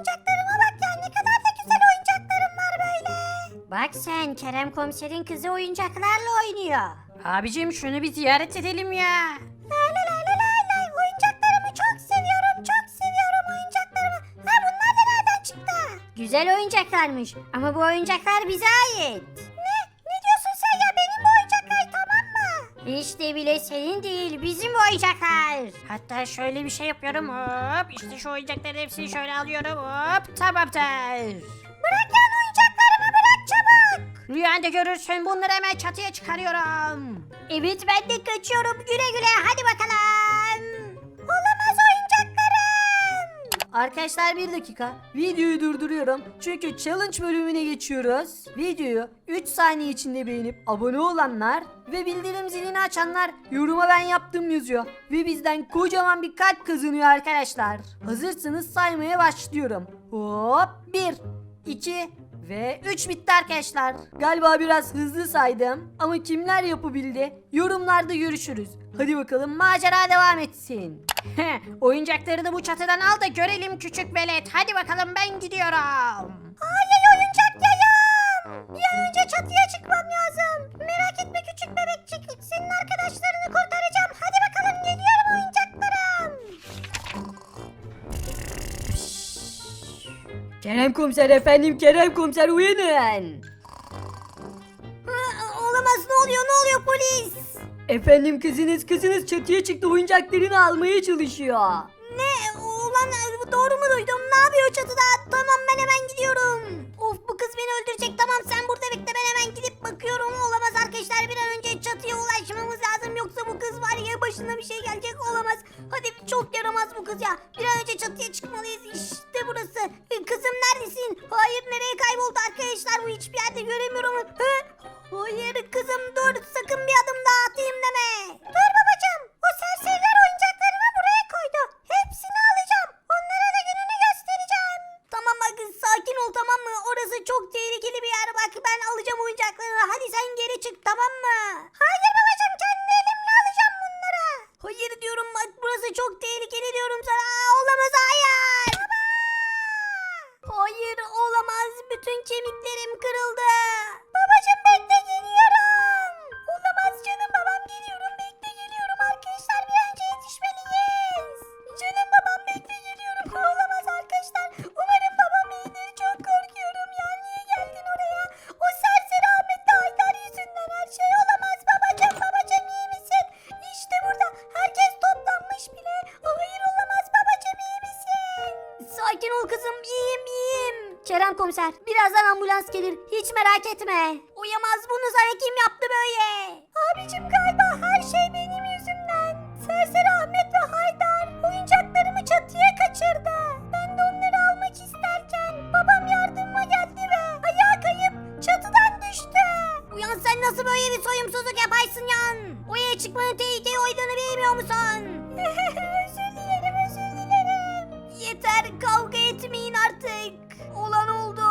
oyuncaklarıma bak ya ne kadar da güzel oyuncaklarım var böyle. Bak sen Kerem komiserin kızı oyuncaklarla oynuyor. Abicim şunu bir ziyaret edelim ya. La la la la la la oyuncaklarımı çok seviyorum çok seviyorum oyuncaklarımı. Ha bunlar da nereden çıktı? Güzel oyuncaklarmış ama bu oyuncaklar bize ait. De bile senin değil bizim oyuncaklar. Hatta şöyle bir şey yapıyorum hop işte şu oyuncakların hepsini şöyle alıyorum hop tamamdır. Bırak yani oyuncaklarımı bırak çabuk. Rüyanda görürsün bunları hemen çatıya çıkarıyorum. Evet ben de kaçıyorum güle güle hadi bakalım. Arkadaşlar bir dakika. Videoyu durduruyorum. Çünkü challenge bölümüne geçiyoruz. Videoyu 3 saniye içinde beğenip abone olanlar ve bildirim zilini açanlar yoruma ben yaptım yazıyor. Ve bizden kocaman bir kalp kazanıyor arkadaşlar. Hazırsanız saymaya başlıyorum. Hop 1, 2 ve 3 bitti arkadaşlar. Galiba biraz hızlı saydım ama kimler yapabildi? Yorumlarda görüşürüz. Hadi bakalım macera devam etsin. Oyuncakları da bu çatıdan al da görelim küçük velet. Hadi bakalım ben gidiyorum. Hayır oyuncak yayım. Bir an önce çatıya çıkmam lazım. Merak etme küçük bebekçik. Senin arkadaşlarını kurtaracağım. Hadi bakalım geliyorum oyuncaklarım. Kerem komiser efendim Kerem komiser uyanın. Ha, olamaz ne oluyor ne oluyor polis? Efendim kızınız kızınız çatıya çıktı oyuncaklarını almaya çalışıyor. Ne? Ulan e, doğru mu duydum? Ne yapıyor çatıda? Tamam ben hemen gidiyorum. Of bu kız beni öldürecek. Tamam sen burada bekle ben hemen gidip bakıyorum. Olamaz arkadaşlar bir an önce çatıya ulaşmamız lazım. Yoksa bu kız var ya başına bir şey gelecek olamaz. Hadi çok yaramaz bu kız ya. Bir an önce çatıya çıkmalıyız. Hayır kızım dur. Sakın bir adım daha atayım deme. Dur babacığım. O serseriler oyuncaklarımı buraya koydu. Hepsini alacağım. Onlara da gününü göstereceğim. Tamam bak sakin ol tamam mı? Orası çok tehlikeli bir yer bak. Ben alacağım oyuncaklarını. Hadi sen geri çık tamam mı? Hayır babacığım kendi elimle alacağım bunları. Hayır diyorum bak burası çok tehlikeli diyorum sana. Aa, olamaz hayır. Hayır olamaz. Bütün kemiklerim kırıldı. Kızım. İyiyim iyiyim. Kerem komiser birazdan ambulans gelir. Hiç merak etme. Uyamaz bunu sana kim yaptı böyle? Abicim galiba her şey benim yüzümden. Serseri Ahmet ve Haydar oyuncaklarımı çatıya kaçırdı. Ben de onları almak isterken babam yardıma geldi ve ayağa kayıp çatıdan düştü. Uyan sen nasıl böyle bir soyumsuzluk yaparsın yan? Oraya çıkmanın tehlikeli olduğunu bilmiyor musun? özür dilerim özür dilerim. Yeter kavga artık. Olan oldu.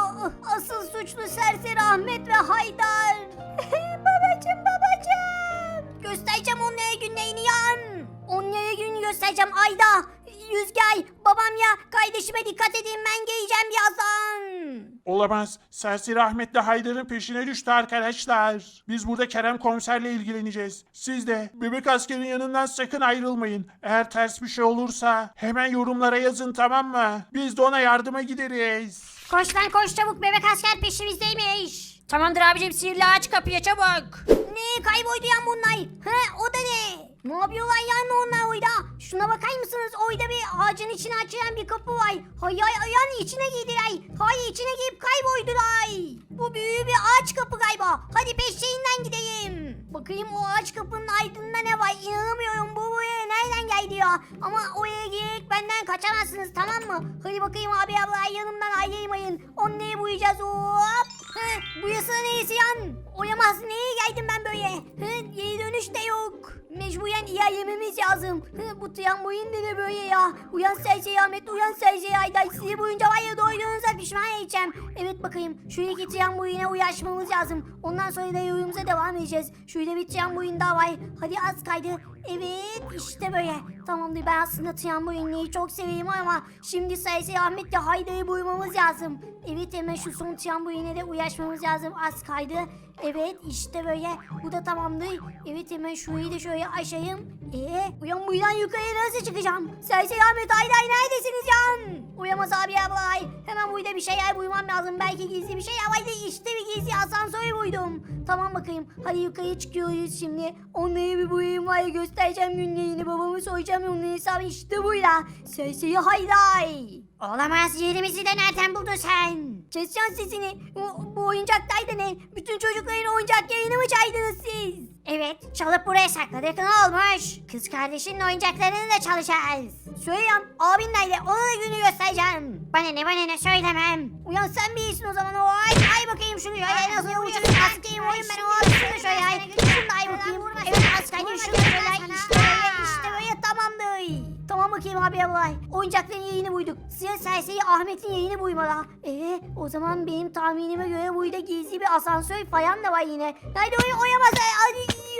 Asıl suçlu serseri Ahmet ve Haydar. babacım babacım. Göstereceğim onlara günlerini yan. Onlara gün göstereceğim Ayda. Yüzgay babam ya kardeşime dikkat edin ben geleceğim birazdan. Olamaz. Serseri Ahmet'le Haydar'ın peşine düştü arkadaşlar. Biz burada Kerem komiserle ilgileneceğiz. Siz de bebek askerin yanından sakın ayrılmayın. Eğer ters bir şey olursa hemen yorumlara yazın tamam mı? Biz de ona yardıma gideriz. Koş lan koş çabuk bebek asker peşimizdeymiş. Tamamdır abicim sihirli aç kapıyı çabuk. Ne kayboldu yan bunlar? He o da ne? Ne yapıyorlar yani onlar oyda? Şuna bakar mısınız? Oyda bir ağacın içine açılan bir kapı var. Hay hay ayağın içine girdiler. Hay içine girip kayboldular. Bu büyük bir ağaç kapı galiba. Hadi peşinden gideyim. Bakayım o ağaç kapının ardında ne var? İnanamıyorum bu buraya nereden geldi ya? Ama oraya girerek benden kaçamazsınız tamam mı? Hadi bakayım abi abla yanımdan ayrılmayın. Onları buyacağız hop. He, bu yasa neresi yan? Oyamaz neye geldim ben böyle? He, geri dönüş de yok. Mecburen iyi yememiz lazım. He, bu tıyan boyun ne böyle ya? Uyan Serseri Ahmet, uyan Serseri Haydar. Sizi boyunca var ya doyduğunuza pişman edeceğim. Evet bakayım. Şu iki tramboline ulaşmamız lazım. Ondan sonra da yolumuza devam edeceğiz. Şöyle bir trambolin daha var. Hadi az kaydı. Evet işte böyle. Tamamdır ben aslında trambolinleri çok severim ama şimdi sayısı Ahmet'le Hayda'yı bulmamız lazım. Evet hemen şu son tramboline de ulaşmamız lazım. Az kaydı. Evet işte böyle. Bu da tamamdır. Evet hemen şurayı da şöyle aşayım. Ee, uyan buradan yukarıya nasıl çıkacağım? Sayısı Ahmet Hayda neredesiniz yan? Uyamaz abi ablay. Hemen burada bir şeyler buymam lazım. Belki gizli bir şey vardı. İşte bir gizli asansör buydum. Tamam bakayım. Hadi yukarı çıkıyoruz şimdi. Onları bir buyurun var ya göstereceğim günlerini. Babamı soyacağım onun hesabı işte buyla. Sesini hayday. Olamaz yerimizi de nereden buldun sen? Keseceğim sesini. Bu, bu oyuncaktaydı ne? Bütün çocukların oyuncak yayını mı çaydınız siz? Evet çalıp buraya sakladık ne olmuş? Kız kardeşinin oyuncaklarını da çalacağız. Söyleyen abin nerede? Ona da günü göstereceğim. Bana ne bana ne söylemem. Uyan sen bilirsin o zaman o ay. Ay bakayım şunu ya. Ay, nasıl sen? Askeyim oyun ben o şimdi şunu şöyle ay. Şunu da ay bakayım. Evet vurma, şunu şöyle ay. İşte böyle işte böyle tamamdır. Tamam bakayım abi ablay. Oyuncakların yayını buyduk. Siyah serseri Ahmet'in yayını buymada. Ee o zaman benim tahminime göre burada gizli bir asansör falan da var yine. Nerede o oyamaz?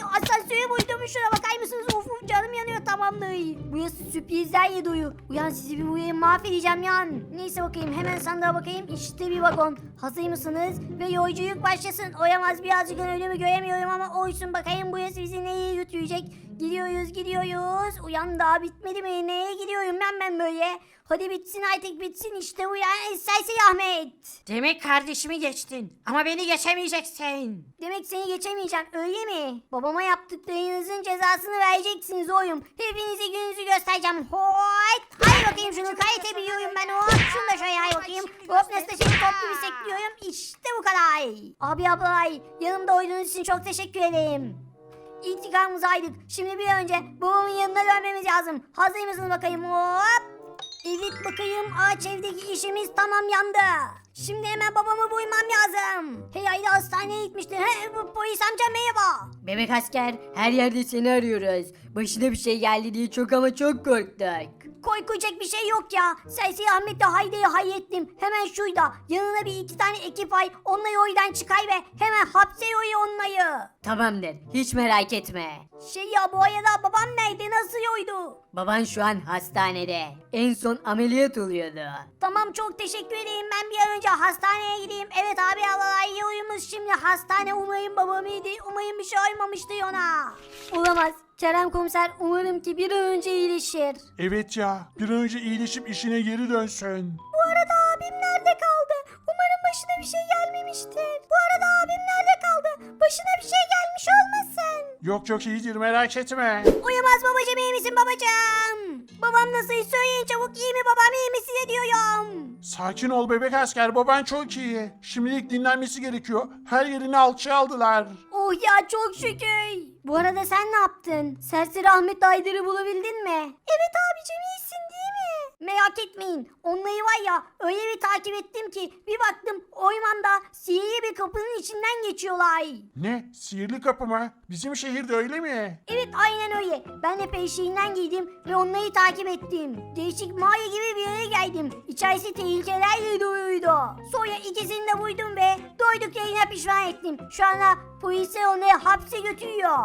Asansörü buydum. Şuna bakar mısınız? Uf canım yanıyor tamamdır. Burası sürprizler ya doyu. Uyan sizi bir buraya mahvedeceğim yan. Neyse bakayım hemen sandığa bakayım. İşte bir vagon. Hazır mısınız? Ve yolculuk başlasın. Oyamaz birazcık önümü göremiyorum ama oysun bakayım burası bizi neye götürecek. Gidiyoruz gidiyoruz. Uyan daha bitmedi mi? Neye gidiyorum ben ben böyle? Hadi bitsin artık bitsin işte uyan. Serseri Ahmet. Demek kardeşimi geçtin ama beni geçemeyeceksin. Demek seni geçemeyeceğim öyle mi? Babama yaptıklarınızın cezasını vereceksiniz oğlum. Hepinize gününüzü göstereceğim. Hoyt. Hay bakayım şunu kayıtabiliyorum ben hop. Şunu da şöyle hay bakayım. Hop nasıl da şimdi top gibi sekliyorum. İşte bu kadar. Abi ablay yanımda olduğunuz için çok teşekkür ederim. İntikamımızı aydık. Şimdi bir an önce babamın yanına dönmemiz lazım. Hazır mısınız bakayım hop. Evet bakayım ağaç evdeki işimiz tamam yandı. Şimdi hemen babamı bulmam lazım. Hey haydi hastaneye gitmişti. He, bu polis amca merhaba. Bebek asker her yerde seni arıyoruz. Başına bir şey geldi diye çok ama çok korktuk. Korkacak bir şey yok ya. Serseri Ahmet'le Haydi'yi hayettim. Hemen şurada. Yanına bir iki tane ekip ay. Onları oydan çıkar ve hemen hapse yoyu onları. Tamamdır hiç merak etme. Şey ya bu arada babam nerede? Nasıl yoydu? Baban şu an hastanede. En son ameliyat oluyordu. Tamam çok teşekkür ederim. Ben bir an önce hastaneye gideyim. Evet abi Allah iyi uyumuş şimdi hastane. Umarım babam iyiydi. Umarım bir şey olmamıştı ona. Olamaz. Kerem komiser umarım ki bir an önce iyileşir. Evet ya bir an önce iyileşip işine geri dönsün. Bu arada abim nerede kaldı? Umarım başına bir şey gelmemiştir. Bu arada Yok yok iyidir merak etme. Uyumaz babacım iyi misin babacım? Babam nasıl söyleyin çabuk iyi mi babam iyi mi size diyorum. Sakin ol bebek asker baban çok iyi. Şimdilik dinlenmesi gerekiyor. Her yerini alçı aldılar. Oh ya çok şükür. Bu arada sen ne yaptın? Serseri Ahmet Aydar'ı bulabildin mi? Evet abicim iyisin? Merak etmeyin. Onları var ya öyle bir takip ettim ki bir baktım ormanda sihirli bir kapının içinden geçiyorlar. Ne? Sihirli kapı mı? Bizim şehirde öyle mi? Evet aynen öyle. Ben de peşinden giydim ve onları takip ettim. Değişik mağara gibi bir yere geldim. İçerisi tehlikelerle doluydu. Sonra ikisini de buydum ve doyduk yayına pişman ettim. Şu anda polise onu hapse götürüyor.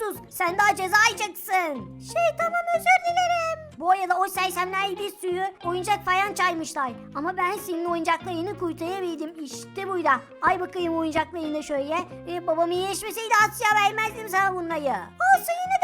Sus. Sen daha ceza yiyeceksin. Şey tamam özür dilerim. Bu arada o sersemler bir sürü oyuncak falan çaymışlar. Ama ben senin oyuncaklarını kurtarabildim. İşte buydu. Ay bakayım oyuncaklarını şöyle. E, babam iyileşmeseydi Asya vermezdim sana bunları. Olsun yine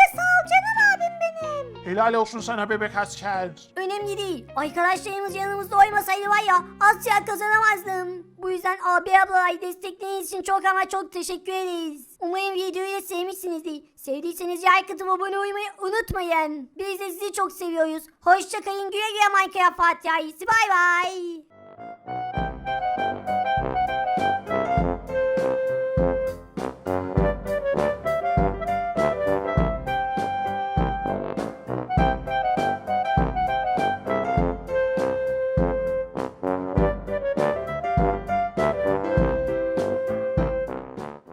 Helal olsun sana bebek asker. Önemli değil. Arkadaşlarımız yanımızda olmasaydı var ya asla kazanamazdım. Bu yüzden abi ablayı desteklediğiniz için çok ama çok teşekkür ederiz. Umarım videoyu da sevmişsinizdir. Sevdiyseniz like atıp abone olmayı unutmayın. Biz de sizi çok seviyoruz. Hoşçakalın güle güle Minecraft Fatih ailesi. Bay bay.